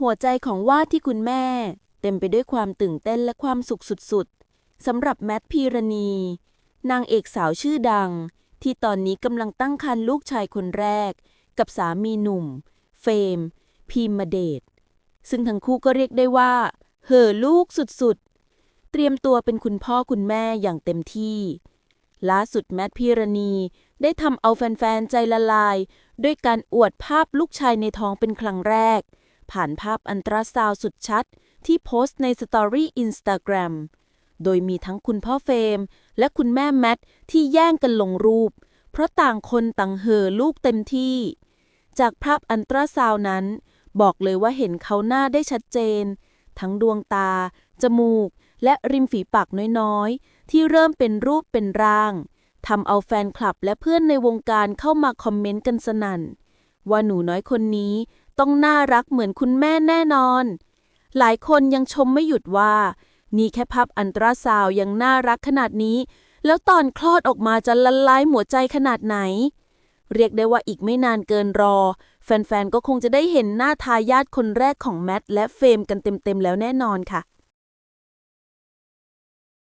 หัวใจของว่าที่คุณแม่ เต็มไปด้วยความตื่นเต้นและความสุขสุดๆสำหรับแมทพีรณี นางเอกสาวชื่อดัง ที่ตอนนี้กำลังตั้งครรภ์ลูกชายคนแรก กับสามีหนุ่ม เฟม พีมเดชซึ่งทั้งคู่ก็เรียกได้ว่า เห่อลูกสุดๆ เตรียมตัวเป็นคุณพ่อคุณแม่อย่างเต็มที่ล่าสุดแมทพีรณีได้ทำเอาแฟนๆ ใจละลาย ด้วยการอวดภาพลูกชายในท้องเป็นครั้งแรก ผ่านภาพอันตราซาวสุดชัด ที่โพสต์ในสตอรี่อินสตาแกรมโดยมีทั้งคุณพ่อเฟม และคุณแม่แมทที่แย่งกันลงรูป เพราะต่างคนต่างเห่อลูกเต็มที่ จากภาพอันตราซาวนั้น บอกเลยว่าเห็นเขาหน้าได้ชัดเจน ทั้งดวงตา จมูก และริมฝีปากน้อยๆ ที่เริ่มเป็นรูปเป็นร่างทำเอาแฟนคลับและเพื่อนในวงการเข้ามาคอมเมนต์กันสนั่น ว่าหนูน้อยคนนี้ ต้องน่ารักเหมือนคุณแม่แน่นอน หลายคนยังชมไม่หยุดว่า นี่แค่ภาพอันตราซาวยังน่ารักขนาดนี้ แล้วตอนคลอดออกมาจะละลายหัวใจขนาดไหน เรียกได้ว่าอีกไม่นานเกินรอ แฟนๆ ก็คงจะได้เห็นหน้าทายาทคนแรกของแมทและเฟรมกันเต็มๆแล้วแน่นอนค่ะ